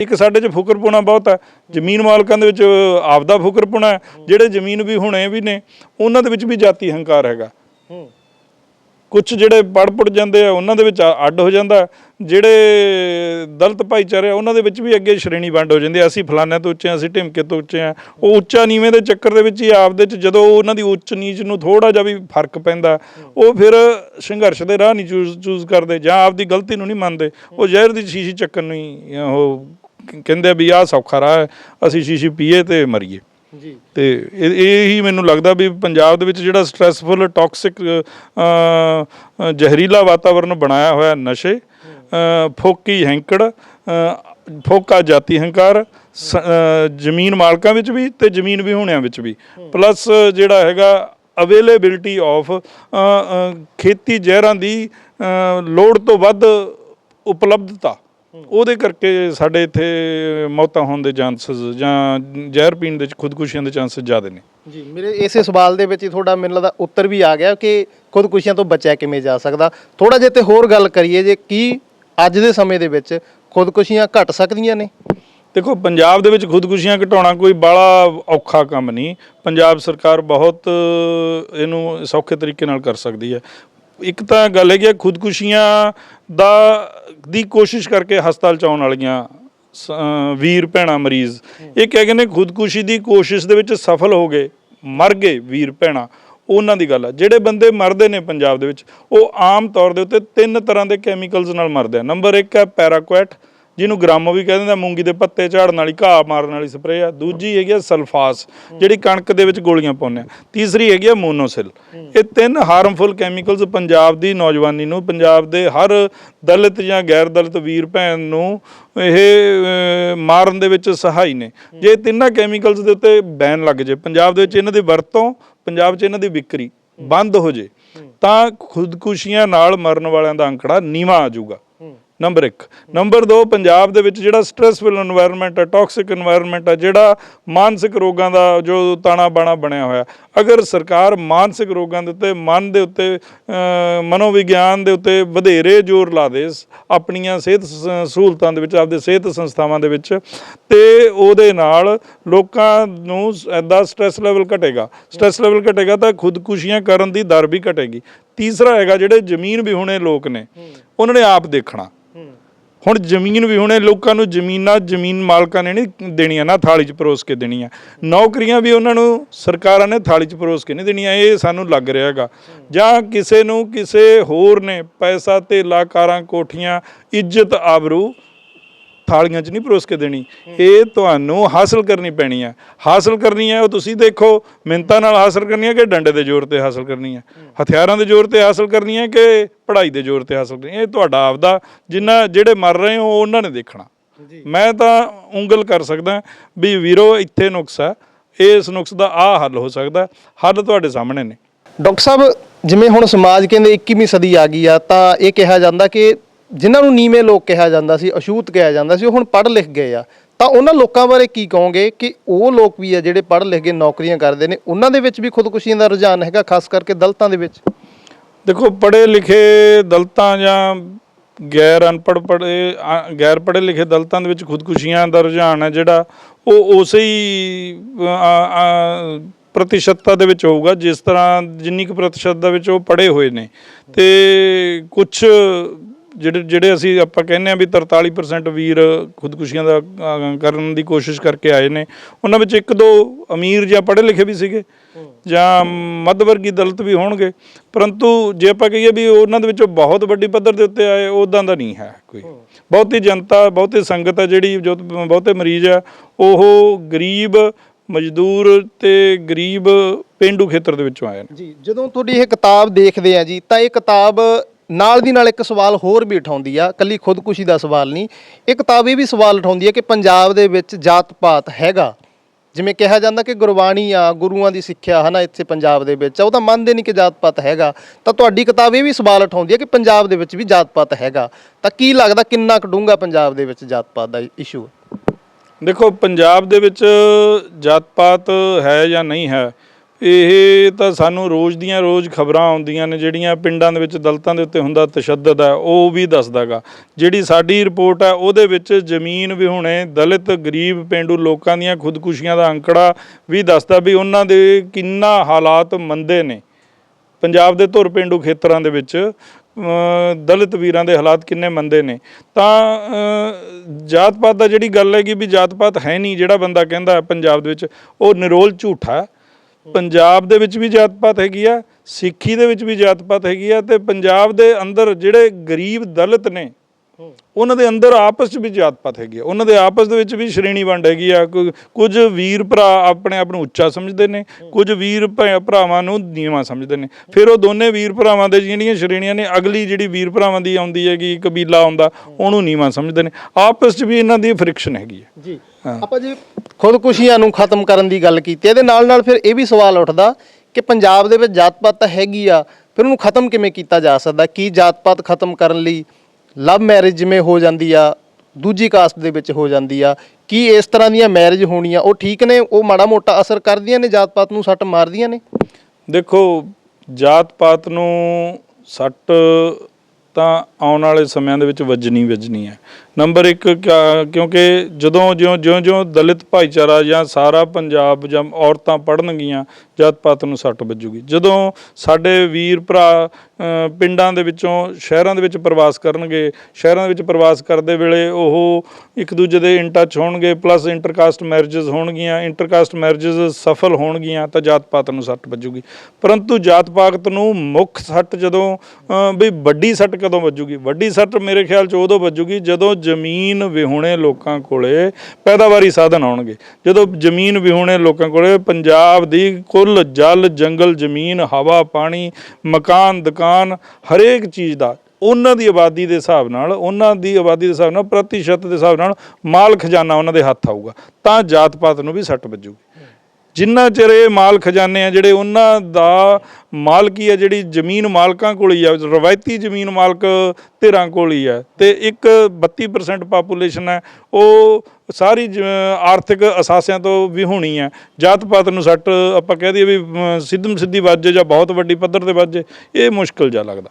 ਇੱਕ ਸਾਡੇ 'ਚ ਫੁਕਰਪੁਣਾ ਬਹੁਤ ਹੈ ਜ਼ਮੀਨ ਮਾਲਕਾਂ ਦੇ ਵਿੱਚ ਆਪਦਾ ਫੁਕਰਪੁਣਾ ਹੈ। ਜਿਹੜੇ ਜ਼ਮੀਨ ਵੀ ਹੁਣੇ ਵੀ ਨੇ ਉਹਨਾਂ ਦੇ ਵਿੱਚ ਵੀ ਜਾਤੀ ਹੰਕਾਰ ਹੈਗਾ। ਕੁਝ ਜਿਹੜੇ ਪੜ ਪੁੜ ਜਾਂਦੇ ਆ ਉਹਨਾਂ ਦੇ ਵਿੱਚ ਅੱਡ ਹੋ ਜਾਂਦਾ। ਜਿਹੜੇ ਦਲਿਤ ਭਾਈਚਾਰੇ ਆ ਉਹਨਾਂ ਦੇ ਵਿੱਚ ਵੀ ਅੱਗੇ ਸ਼੍ਰੇਣੀ ਵੰਡ ਹੋ ਜਾਂਦੀ ਆ। ਅਸੀਂ ਫਲਾਨਿਆਂ ਤੋਂ ਉੱਚੇ ਆ ਅਸੀਂ ਢਿਮਕੇ ਤੋਂ ਉੱਚੇ ਆ। ਉਹ ਉੱਚਾ ਨੀਵੇਂ ਦੇ ਚੱਕਰ ਦੇ ਵਿੱਚ ਹੀ ਆਪਦੇ ਚ ਜਦੋਂ ਉਹਨਾਂ ਦੀ ਉੱਚ ਨੀਚ ਨੂੰ ਥੋੜਾ ਜਿਹਾ ਵੀ ਫ਼ਰਕ ਪੈਂਦਾ ਉਹ ਫਿਰ ਸੰਘਰਸ਼ ਦੇ ਰਾਹ ਨਹੀਂ ਚੂਜ਼ ਕਰਦੇ ਜਾਂ ਆਪਦੀ ਗਲਤੀ ਨੂੰ ਨਹੀਂ ਮੰਨਦੇ। ਉਹ ਜ਼ਹਿਰ ਦੀ ਸ਼ੀਸ਼ੀ ਚੱਕਣ ਨੂੰ ਹੀ ਉਹ ਕਹਿੰਦੇ ਵੀ ਆਹ ਸੌਖਾ ਰਾਹ ਹੈ ਅਸੀਂ ਸ਼ੀਸ਼ੀ ਪੀਏ ਤੇ ਮਰੀਏ। ਜੀ। ਤੇ ਇਹ ਇਹ ਹੀ ਮੈਨੂੰ ਲੱਗਦਾ ਵੀ ਪੰਜਾਬ ਦੇ ਵਿੱਚ ਜਿਹੜਾ ਸਟ੍ਰੈਸਫੁਲ ਟੌਕਸਿਕ ਜ਼ਹਿਰੀਲਾ ਵਾਤਾਵਰਣ ਬਣਾਇਆ ਹੋਇਆ ਨਸ਼ੇ ਅ, ਫੋਕੀ ਹੈਂਕੜ ਅ, ਫੋਕਾ ਜਾਤੀ ਹੰਕਾਰ ਸ- ਅ, ਜ਼ਮੀਨ ਮਾਲਕਾਂ ਵਿੱਚ ਵੀ ਤੇ ਜ਼ਮੀਨ ਵਿਹੂਣਿਆਂ ਵਿੱਚ ਵੀ। ਪਲੱਸ ਜਿਹੜਾ ਹੈਗਾ ਅਵੇਲੇਬਿਲਟੀ ਆਫ ਖੇਤੀ ਜ਼ਹਿਰਾਂ ਦੀ ਅ, ਲੋੜ ਤੋਂ ਵੱਧ ਉਪਲਬਧਤਾ। ਉਹਦੇ ਕਰਕੇ ਸਾਡੇ ਇੱਥੇ ਮੌਤਾਂ ਹੋਣ ਦੇ ਚਾਂਸਸ ਜਾਂ ਜ਼ਹਿਰ ਪੀਣ ਦੇ ਖੁਦਕੁਸ਼ੀਆਂ ਦੇ ਚਾਂਸਸ ਜ਼ਿਆਦਾ ਨੇ। ਜੀ ਮੇਰੇ ਇਸੇ ਸਵਾਲ ਦੇ ਵਿੱਚ ਹੀ ਤੁਹਾਡਾ ਮੈਨੂੰ ਲੱਗਦਾ ਉੱਤਰ ਵੀ ਆ ਗਿਆ ਕਿ ਖੁਦਕੁਸ਼ੀਆਂ ਤੋਂ ਬਚਿਆ ਕਿਵੇਂ ਜਾ ਸਕਦਾ। ਥੋੜਾ ਜਿਹਾ ਤੇ ਹੋਰ ਗੱਲ ਕਰੀਏ ਜੇ ਕੀ ਅੱਜ ਦੇ ਸਮੇਂ ਦੇ ਵਿੱਚ ਖੁਦਕੁਸ਼ੀਆਂ ਘਟ ਸਕਦੀਆਂ ਨੇ? ਦੇਖੋ ਪੰਜਾਬ ਦੇ ਵਿੱਚ ਖੁਦਕੁਸ਼ੀਆਂ ਘਟਾਉਣਾ ਕੋਈ ਬਾਲਾ ਔਖਾ ਕੰਮ ਨਹੀਂ। ਪੰਜਾਬ ਸਰਕਾਰ ਬਹੁਤ ਇਹਨੂੰ ਸੌਖੇ ਤਰੀਕੇ ਨਾਲ ਕਰ ਸਕਦੀ ਹੈ। ਇੱਕ ਤਾਂ ਗੱਲ ਹੈਗੀ ਹੈ ਖੁਦਕੁਸ਼ੀਆਂ ਦਾ, ਦੀ ਕੋਸ਼ਿਸ਼ ਕਰਕੇ ਹਸਪਤਾਲ ਚ ਆਉਣ ਵਾਲੀਆਂ ਸ- ਵੀਰ ਭੈਣਾ, ਮਰੀਜ਼। ਇਹ ਕਹਿ ਗਏ ਨੇ ਖੁਦਕੁਸ਼ੀ ਦੀ ਕੋਸ਼ਿਸ਼ ਦੇ ਵਿੱਚ ਸਫਲ ਹੋ ਗਏ, ਮਰ ਗਏ ਵੀਰ ਭੈਣਾ। ਉਹਨਾਂ ਦੀ ਗੱਲ ਆ। ਜਿਹੜੇ ਬੰਦੇ ਮਰਦੇ ਨੇ ਪੰਜਾਬ ਦੇ ਵਿੱਚ, ਉਹ ਆਮ ਤੌਰ ਦੇ ਉੱਤੇ ਤਿੰਨ ਤਰ੍ਹਾਂ ਦੇ ਕੈਮੀਕਲਸ ਨਾਲ ਮਰਦੇ ਆ। ਨੰਬਰ 1 ਹੈ ਪੈਰਾਕੁਐਟ ਜਿਹਨੂੰ ਗ੍ਰਾਮੋ ਵੀ ਕਹਿੰਦੇ ਨੇ, ਮੂੰਗੀ ਦੇ ਪੱਤੇ ਝਾੜਨ ਵਾਲੀ, ਘਾਹ ਮਾਰਨ ਵਾਲੀ ਸਪਰੇਅ ਆ। ਦੂਜੀ ਹੈਗੀ ਆ ਸਲਫਾਸ ਜਿਹੜੀ ਕਣਕ ਦੇ ਵਿੱਚ ਗੋਲੀਆਂ ਪਾਉਂਦੇ ਆ। ਤੀਸਰੀ ਹੈਗੀ ਆ ਮੋਨੋਸਿਲ ਇਹ ਤਿੰਨ ਹਾਰਮਫੁਲ ਕੈਮੀਕਲਸ ਪੰਜਾਬ ਦੀ ਨੌਜਵਾਨੀ ਨੂੰ, ਪੰਜਾਬ ਦੇ ਹਰ ਦਲਿਤ ਜਾਂ ਗੈਰ ਦਲਿਤ ਵੀਰ ਭੈਣ ਨੂੰ ਇਹ ਮਾਰਨ ਦੇ ਵਿੱਚ ਸਹਾਈ ਨੇ। ਜੇ ਤਿੰਨਾਂ ਕੈਮੀਕਲਸ ਦੇ ਉੱਤੇ ਬੈਨ ਲੱਗ ਜੇ, ਪੰਜਾਬ ਦੇ ਵਿੱਚ ਇਹਨਾਂ ਦੀ ਵਰਤੋਂ, ਪੰਜਾਬ 'ਚ ਇਹਨਾਂ ਦੀ ਵਿਕਰੀ ਬੰਦ ਹੋ ਜੇ, ਤਾਂ ਖੁਦਕੁਸ਼ੀਆਂ ਨਾਲ ਮਰਨ ਵਾਲਿਆਂ ਦਾ ਅੰਕੜਾ ਨੀਵਾ ਆ ਜਾਊਗਾ। ਨੰਬਰ 1 ਨੰਬਰ 2 ਪੰਜਾਬ ਦੇ ਵਿੱਚ ਜਿਹੜਾ ਸਟ੍ਰੈਸਫੁਲ এনवायरमेंट ਹੈ ਟੌਕਸਿਕ এনवायरमेंट ਹੈ ਜਿਹੜਾ ਮਾਨਸਿਕ ਰੋਗਾਂ ਦਾ ਜੋ ਤਾਣਾ ਬਾਣਾ ਬਣਿਆ ਹੋਇਆ। ਅਗਰ ਸਰਕਾਰ ਮਾਨਸਿਕ ਰੋਗਾਂ ਦੇ ਉੱਤੇ, ਮਨ ਦੇ ਉੱਤੇ ਮਨੋਵਿਗਿਆਨ ਦੇ ਉੱਤੇ ਵਧੇਰੇ ਜ਼ੋਰ ਲਾ ਦੇ, ਆਪਣੀਆਂ ਸਿਹਤ ਸਹੂਲਤਾਂ ਦੇ ਵਿੱਚ, ਆਪਦੇ ਸਿਹਤ ਸੰਸਥਾਵਾਂ ਦੇ ਵਿੱਚ, ਤੇ ਉਹਦੇ ਨਾਲ ਲੋਕਾਂ ਨੂੰ ਐਦਾ ਸਟ੍ਰੈਸ ਲੈਵਲ ਘਟੇਗਾ। ਸਟ੍ਰੈਸ ਲੈਵਲ ਘਟੇਗਾ ਤਾਂ ਖੁਦਕੁਸ਼ੀਆਂ ਕਰਨ ਦੀ ਦਰ ਵੀ ਘਟੇਗੀ। ਤੀਸਰਾ ਹੈਗਾ ਜਿਹੜੇ ਜ਼ਮੀਨ ਵੀ ਹੁਣੇ ਲੋਕ ਨੇ ਉਹਨਾਂ ਨੇ ਆਪ ਦੇਖਣਾ। ਹੁਣ ਜ਼ਮੀਨ ਵੀ ਹੁਣੇ ਲੋਕਾਂ ਨੂੰ ਜ਼ਮੀਨਾਂ ਜ਼ਮੀਨ ਮਾਲਕਾਂ ਨੇ ਨਹੀਂ ਦੇਣੀਆਂ ਨਾ ਥਾਲੀ 'ਚ ਪਰੋਸ ਕੇ ਦੇਣੀਆਂ। ਨੌਕਰੀਆਂ ਵੀ ਉਹਨਾਂ ਨੂੰ ਸਰਕਾਰਾਂ ਨੇ ਥਾਲੀ 'ਚ ਪਰੋਸ ਕੇ ਨਹੀਂ ਦੇਣੀਆਂ ਇਹ ਸਾਨੂੰ ਲੱਗ ਰਿਹਾ ਹੈਗਾ। ਜਾਂ ਕਿਸੇ ਨੂੰ ਕਿਸੇ ਹੋਰ ਨੇ ਪੈਸਾ ਤੇ ਕਾਰਾਂ ਕੋਠੀਆਂ ਇੱਜ਼ਤ ਆਬਰੂ ਥਾਲੀਆਂ 'ਚ ਨਹੀਂ ਪਰੋਸ ਕੇ ਦੇਣੀ। ਇਹ ਤੁਹਾਨੂੰ ਹਾਸਲ ਕਰਨੀ ਪੈਣੀ ਹੈ ਹਾਸਲ ਕਰਨੀ ਹੈ ਉਹ ਤੁਸੀਂ ਦੇਖੋ ਮਿੰਤਾਂ ਨਾਲ ਹਾਸਲ ਕਰਨੀ ਹੈ ਕਿ ਡੰਡੇ ਦੇ ਜ਼ੋਰ ਤੇ ਹਾਸਲ ਕਰਨੀ ਹੈ ਹਥਿਆਰਾਂ ਦੇ ਜ਼ੋਰ ਤੇ ਹਾਸਲ ਕਰਨੀ ਹੈ ਕਿ ਪੜ੍ਹਾਈ ਦੇ ਜ਼ੋਰ ਤੇ ਹਾਸਲ ਕਰਨੀ ਹੈ ਇਹ ਤੁਹਾਡਾ ਆਪਦਾ ਜਿੰਨਾ ਜਿਹੜੇ ਮਰ ਰਹੇ ਹੋ ਉਹਨਾਂ ਨੇ ਦੇਖਣਾ। ਮੈਂ ਤਾਂ ਉਂਗਲ ਕਰ ਸਕਦਾ ਵੀ ਵੀਰੋ ਇੱਥੇ ਨੁਕਸ ਹੈ ਇਸ ਨੁਕਸ ਦਾ ਆਹ ਹੱਲ ਹੋ ਸਕਦਾ। ਹੱਲ ਤੁਹਾਡੇ ਸਾਹਮਣੇ ਨੇ। ਡਾਕਟਰ ਸਾਹਿਬ ਜਿਵੇਂ ਹੁਣ ਸਮਾਜ ਕਹਿੰਦੇ 21ਵੀਂ ਸਦੀ ਆ ਗਈ ਆ ਤਾਂ ਇਹ ਕਿਹਾ ਜਾਂਦਾ ਕਿ ਜਿਨ੍ਹਾਂ ਨੂੰ ਨੀਵੇਂ ਲੋਕ ਕਿਹਾ ਜਾਂਦਾ ਸੀ, ਅਛੂਤ ਕਿਹਾ ਜਾਂਦਾ ਸੀ, ਉਹ ਹੁਣ ਪੜ੍ਹ ਲਿਖ ਗਏ ਆ। ਤਾਂ ਉਹਨਾਂ ਲੋਕਾਂ ਬਾਰੇ ਕੀ ਕਹੋਗੇ ਕਿ ਉਹ ਲੋਕ ਵੀ ਆ ਜਿਹੜੇ ਪੜ੍ਹ ਲਿਖ ਕੇ ਨੌਕਰੀਆਂ ਕਰਦੇ ਨੇ, ਉਹਨਾਂ ਦੇ ਵਿੱਚ ਵੀ ਖੁਦਕੁਸ਼ੀਆਂ ਦਾ ਰੁਝਾਨ ਹੈਗਾ, ਖਾਸ ਕਰਕੇ ਦਲਤਾਂ ਦੇ ਵਿੱਚ? ਦੇਖੋ, ਪੜ੍ਹੇ ਲਿਖੇ ਦਲਤਾਂ ਜਾਂ ਗੈਰ ਅਨਪੜ੍ਹ ਪੜ੍ਹੇ ਗੈਰ ਪੜ੍ਹੇ ਲਿਖੇ ਦਲਤਾਂ ਦੇ ਵਿੱਚ ਖੁਦਕੁਸ਼ੀਆਂ ਦਾ ਰੁਝਾਨ ਹੈ ਜਿਹੜਾ ਉਹ ਉਸੇ ਹੀ ਪ੍ਰਤੀਸ਼ਤਤਾ ਦੇ ਵਿੱਚ ਹੋਊਗਾ, ਜਿਸ ਤਰ੍ਹਾਂ ਜਿੰਨੀ ਕੁ ਪ੍ਰਤੀਸ਼ਤ ਦੇ ਵਿੱਚ ਉਹ ਪੜ੍ਹੇ ਹੋਏ ਨੇ। ਤੇ ਕੁਝ ਜਿਹੜੇ ਜਿਹੜੇ ਅਸੀਂ ਆਪਾਂ ਕਹਿੰਦੇ ਆ ਵੀ 43% ਵੀਰ ਖੁਦਕੁਸ਼ੀਆਂ ਦਾ ਕਰਨ ਦੀ ਕੋਸ਼ਿਸ਼ ਕਰਕੇ ਆਏ ਨੇ ਉਹਨਾਂ ਵਿੱਚ ਇੱਕ ਦੋ ਅਮੀਰ ਜਾਂ ਪੜ੍ਹੇ ਲਿਖੇ ਵੀ ਸੀਗੇ ਜਾਂ ਮੱਧ ਵਰਗੀ ਦਲਿਤ ਵੀ ਹੋਣਗੇ ਪਰੰਤੂ ਜੇ ਆਪਾਂ ਕਹੀਏ ਵੀ ਉਹਨਾਂ ਦੇ ਵਿੱਚੋਂ ਬਹੁਤ ਵੱਡੀ ਪੱਧਰ ਦੇ ਉੱਤੇ ਆਏ ਉਦਾਂ ਦਾ ਨਹੀਂ ਹੈ ਕੋਈ। ਬਹੁਤੀ ਜਨਤਾ ਬਹੁਤੀ ਸੰਗਤ ਹੈ ਜਿਹੜੀ ਜੋ ਬਹੁਤੇ ਮਰੀਜ਼ ਆ ਉਹ ਗਰੀਬ ਮਜ਼ਦੂਰ ਤੇ ਗਰੀਬ ਪਿੰਡੂ ਖੇਤਰ ਦੇ ਵਿੱਚੋਂ ਆਏ ਨੇ। ਜੀ ਜਦੋਂ ਤੁਹਾਡੀ ਇਹ ਕਿਤਾਬ ਦੇਖਦੇ ਆ ਜੀ ਤਾਂ ਇਹ ਕਿਤਾਬ ਨਾਲ ਦੀ ਨਾਲ ਇੱਕ ਸਵਾਲ ਹੋਰ ਵੀ ਉਠਾਉਂਦੀ ਆ, ਕੱਲੀ ਖੁਦਕੁਸ਼ੀ ਦਾ ਸਵਾਲ ਨਹੀਂ ਇਹ ਕਿਤਾਬ ਇਹ ਵੀ ਸਵਾਲ ਉਠਾਉਂਦੀ ਹੈ ਕਿ ਪੰਜਾਬ ਦੇ ਵਿੱਚ ਜਾਤ ਪਾਤ ਹੈਗਾ। ਜਿਵੇਂ ਕਿਹਾ ਜਾਂਦਾ ਕਿ ਗੁਰਬਾਣੀ ਆ, ਗੁਰੂਆਂ ਦੀ ਸਿੱਖਿਆ ਹਨਾ ਇੱਥੇ ਪੰਜਾਬ ਦੇ ਵਿੱਚ ਉਹ ਤਾਂ ਮੰਨਦੇ ਨਹੀਂ ਕਿ ਜਾਤ ਪਾਤ ਹੈਗਾ। ਤਾਂ ਤੁਹਾਡੀ ਕਿਤਾਬ ਇਹ ਵੀ ਸਵਾਲ ਉਠਾਉਂਦੀ ਹੈ ਕਿ ਪੰਜਾਬ ਦੇ ਵਿੱਚ ਵੀ ਜਾਤ ਪਾਤ ਹੈਗਾ। ਤਾਂ ਕੀ ਲੱਗਦਾ ਕਿੰਨਾ ਕੁ ਡੂੰਘਾ ਪੰਜਾਬ ਦੇ ਵਿੱਚ ਜਾਤ ਪਾਤ ਦਾ ਇਸ਼ੂ ਦੇਖੋ, ਪੰਜਾਬ ਦੇ ਵਿੱਚ ਜਾਤ ਪਾਤ ਹੈ ਜਾਂ ਨਹੀਂ ਹੈ ਇਹ ਤਾਂ ਸਾਨੂੰ ਰੋਜ਼ ਦੀਆਂ ਰੋਜ਼ ਖਬਰਾਂ ਆਉਂਦੀਆਂ ਨੇ, ਜਿਹੜੀਆਂ ਪਿੰਡਾਂ ਦੇ ਵਿੱਚ ਦਲਤਾਂ ਦੇ ਉੱਤੇ ਹੁੰਦਾ ਤਸ਼ੱਦਦ ਹੈ, ਉਹ ਵੀ ਦੱਸਦਾਗਾ। ਜਿਹੜੀ ਸਾਡੀ ਰਿਪੋਰਟ ਹੈ, ਉਹਦੇ ਵਿੱਚ ਜ਼ਮੀਨ ਵਿਹੂਣੇ ਦਲਿਤ, ਗਰੀਬ ਪਿੰਡੂ ਲੋਕਾਂ ਦੀਆਂ ਖੁਦਕੁਸ਼ੀਆਂ ਦਾ ਅੰਕੜਾ ਵੀ ਦੱਸਦਾ ਵੀ ਉਹਨਾਂ ਦੇ ਕਿੰਨਾ ਹਾਲਾਤ ਮੰਦੇ ਨੇ। ਪੰਜਾਬ ਦੇ ਧੁਰ ਪਿੰਡੂ ਖੇਤਰਾਂ ਦੇ ਵਿੱਚ ਦਲਿਤ ਵੀਰਾਂ ਦੇ ਹਾਲਾਤ ਕਿੰਨੇ ਮੰਦੇ ਨੇ। ਤਾਂ ਜਾਤ ਪਾਤ ਦਾ ਜਿਹੜੀ ਗੱਲ ਹੈਗੀ ਵੀ ਜਾਤ ਪਾਤ ਹੈ ਨਹੀਂ, ਜਿਹੜਾ ਬੰਦਾ ਕਹਿੰਦਾ ਪੰਜਾਬ ਦੇ ਵਿੱਚ, ਉਹ ਨਿਰੋਲ ਝੂਠਾ ਹੈ। ਪੰਜਾਬ ਦੇ ਵਿੱਚ ਵੀ ਜਾਤ ਪਾਤ ਹੈਗੀ ਆ, ਸਿੱਖੀ ਦੇ ਵਿੱਚ ਵੀ ਜਾਤ ਪਾਤ ਹੈਗੀ ਆ ਤੇ ਪੰਜਾਬ ਦੇ ਅੰਦਰ ਜਿਹੜੇ ਗਰੀਬ ਦਲਿਤ ਨੇ ਉਹਨਾਂ ਦੇ ਅੰਦਰ ਆਪਸ 'ਚ ਵੀ ਜਾਤ ਪਾਤ ਹੈਗੀ ਆ। ਉਹਨਾਂ ਦੇ ਆਪਸ ਦੇ ਵਿੱਚ ਵੀ ਸ਼੍ਰੇਣੀ ਵੰਡ ਹੈਗੀ ਆ। ਕੁਝ ਵੀਰ ਭਰਾ ਆਪਣੇ ਆਪ ਨੂੰ ਉੱਚਾ ਸਮਝਦੇ ਨੇ ਕੁਝ ਵੀਰ ਭਰਾਵਾਂ ਨੂੰ ਨੀਵਾਂ ਸਮਝਦੇ ਨੇ। ਫਿਰ ਉਹ ਦੋਨੇ ਵੀਰ ਭਰਾਵਾਂ ਦੇ ਜਿਹੜੀਆਂ ਸ਼੍ਰੇਣੀਆਂ ਨੇ ਅਗਲੀ ਜਿਹੜੀ ਵੀਰ ਭਰਾਵਾਂ ਦੀ ਆਉਂਦੀ ਹੈਗੀ ਕਬੀਲਾ ਆਉਂਦਾ ਉਹਨੂੰ ਨੀਵਾਂ ਸਮਝਦੇ ਨੇ। ਆਪਸ 'ਚ ਵੀ ਇਹਨਾਂ ਦੀ ਫ੍ਰਿਕਸ਼ਨ ਹੈਗੀ ਹੈ ਜੀ। ਆਪਾਂ ਜੀ ਖੁਦਕੁਸ਼ੀਆਂ ਨੂੰ ਖਤਮ ਕਰਨ ਦੀ ਗੱਲ ਕੀਤੀ ਇਹਦੇ ਨਾਲ ਨਾਲ ਫਿਰ ਇਹ ਵੀ ਸਵਾਲ ਉੱਠਦਾ ਕਿ ਪੰਜਾਬ ਦੇ ਵਿੱਚ ਜਾਤ ਪਾਤ ਤਾਂ ਹੈਗੀ ਆ ਫਿਰ ਉਹਨੂੰ ਖਤਮ ਕਿਵੇਂ ਕੀਤਾ ਜਾ ਸਕਦਾ? ਕੀ ਜਾਤ ਪਾਤ ਖਤਮ ਕਰਨ ਲਈ ਲਵ ਮੈਰਿਜ ਜਿਵੇਂ ਹੋ ਜਾਂਦੀ ਆ, ਦੂਜੀ ਕਾਸਟ ਦੇ ਵਿੱਚ ਹੋ ਜਾਂਦੀ ਆ, ਕੀ ਇਸ ਤਰ੍ਹਾਂ ਦੀਆਂ ਮੈਰਿਜ ਹੋਣੀਆਂ, ਉਹ ਠੀਕ ਨੇ, ਉਹ ਮਾੜਾ ਮੋਟਾ ਅਸਰ ਕਰਦੀਆਂ ਨੇ ਜਾਤ ਪਾਤ ਨੂੰ ਸੱਟ ਮਾਰਦੀਆਂ ਨੇ? ਦੇਖੋ ਜਾਤ ਪਾਤ ਨੂੰ ਸੱਟ ਤਾਂ ਆਉਣ ਵਾਲੇ ਸਮਿਆਂ ਦੇ ਵਿੱਚ ਵੱਜਣੀ ਵੱਜਣੀ ਹੈ। ਨੰਬਰ 1 ਕਿਉਂਕਿ ਜਦੋਂ ਜਿਉਂ ਜਿਉਂ ਜਿਉਂ ਦਲਿਤ ਭਾਈਚਾਰਾ ਜਾਂ ਸਾਰਾ ਪੰਜਾਬ ਜਾਂ ਔਰਤਾਂ ਪੜਨਗੀਆਂ ਜਾਤ ਪਾਤ ਨੂੰ ਸੱਟ ਵੱਜੂਗੀ। ਜਦੋਂ ਸਾਡੇ ਵੀਰ ਭਰਾ ਪਿੰਡਾਂ ਦੇ ਵਿੱਚੋਂ, ਸ਼ਹਿਰਾਂ ਦੇ ਵਿੱਚ ਪ੍ਰਵਾਸ ਕਰਨਗੇ, ਸ਼ਹਿਰਾਂ ਦੇ ਵਿੱਚ ਪ੍ਰਵਾਸ ਕਰਦੇ ਵੇਲੇ ਉਹ ਇੱਕ ਦੂਜੇ ਦੇ ਇਨ ਟੱਚ ਹੋਣਗੇ ਪਲੱਸ ਇੰਟਰਕਾਸਟ ਮੈਰਿਜਸ ਹੋਣਗੀਆਂ ਇੰਟਰਕਾਸਟ ਮੈਰਿਜਸ ਸਫਲ ਹੋਣਗੀਆਂ, ਤਾਂ ਜਾਤ ਪਾਤ ਨੂੰ ਸੱਟ ਵੱਜੂਗੀ। ਪਰੰਤੂ ਜਾਤ ਪਾਤ ਨੂੰ ਮੁੱਖ ਸੱਟ ਜਦੋਂ ਵੀ ਵੱਡੀ ਸੱਟ ਕਦੋਂ ਵੱਜੂਗੀ? ਵੱਡੀ ਸੱਟ ਮੇਰੇ ਖਿਆਲ 'ਚ ਉਦੋਂ ਵੱਜੂਗੀ ਜਦੋਂ ਜ਼ਮੀਨ ਵਿਹੂਣੇ ਲੋਕਾਂ ਕੋਲੇ ਪੈਦਾਵਾਰੀ ਸਾਧਨ ਆਉਣਗੇ। ਜਦੋਂ ਜ਼ਮੀਨ ਵਿਹੂਣੇ ਲੋਕਾਂ ਕੋਲੇ, ਪੰਜਾਬ ਦੀ ਕੁੱਲ ਜਲ, ਜੰਗਲ, ਜ਼ਮੀਨ, ਹਵਾ, ਪਾਣੀ, ਮਕਾਨ, ਦੁਕਾਨ, ਹਰੇਕ ਚੀਜ਼ ਦਾ, ਉਹਨਾਂ ਦੀ ਆਬਾਦੀ ਦੇ ਹਿਸਾਬ ਨਾਲ, ਉਹਨਾਂ ਦੀ ਆਬਾਦੀ ਦੇ ਹਿਸਾਬ ਨਾਲ, ਪ੍ਰਤੀਸ਼ਤ ਦੇ ਹਿਸਾਬ ਨਾਲ ਮਾਲ ਖਜ਼ਾਨਾ ਉਹਨਾਂ ਦੇ ਹੱਥ ਆਊਗਾ। ਤਾਂ ਜਾਤ ਪਾਤ ਨੂੰ ਵੀ ਸੱਟ ਵੱਜੂਗੀ। ਜਿੰਨਾ ਚਿਰ ਇਹ ਮਾਲ ਖਜ਼ਾਨੇ ਆ, ਜਿਹੜੇ ਉਹਨਾਂ ਦਾ ਮਾਲਕੀ ਹੈ ਜਿਹੜੀ ਜ਼ਮੀਨ ਮਾਲਕਾਂ ਕੋਲ ਹੀ ਆ, ਰਵਾਇਤੀ ਜ਼ਮੀਨ ਮਾਲਕ ਧਿਰਾਂ ਕੋਲ ਹੀ ਹੈ ਤੇ ਇੱਕ 32% ਪਾਪੂਲੇਸ਼ਨ ਹੈ, ਉਹ ਸਾਰੀ ਜ- ਆਰਥਿਕ ਅਸਾਸਿਆਂ ਤੋਂ ਵੀ ਹੋਣੀ ਹੈ ਜਾਤ ਪਾਤ ਨੂੰ ਸੱਟ ਆਪਾਂ ਕਹਿ ਦਈਏ ਵੀ ਸਿੱਧਮ ਸਿੱਧੀ ਵੱਜੇ ਜਾਂ ਬਹੁਤ ਵੱਡੀ ਪੱਧਰ ਤੇ ਵੱਜੇ ਇਹ ਮੁਸ਼ਕਲ ਜਿਹਾ ਲੱਗਦਾ।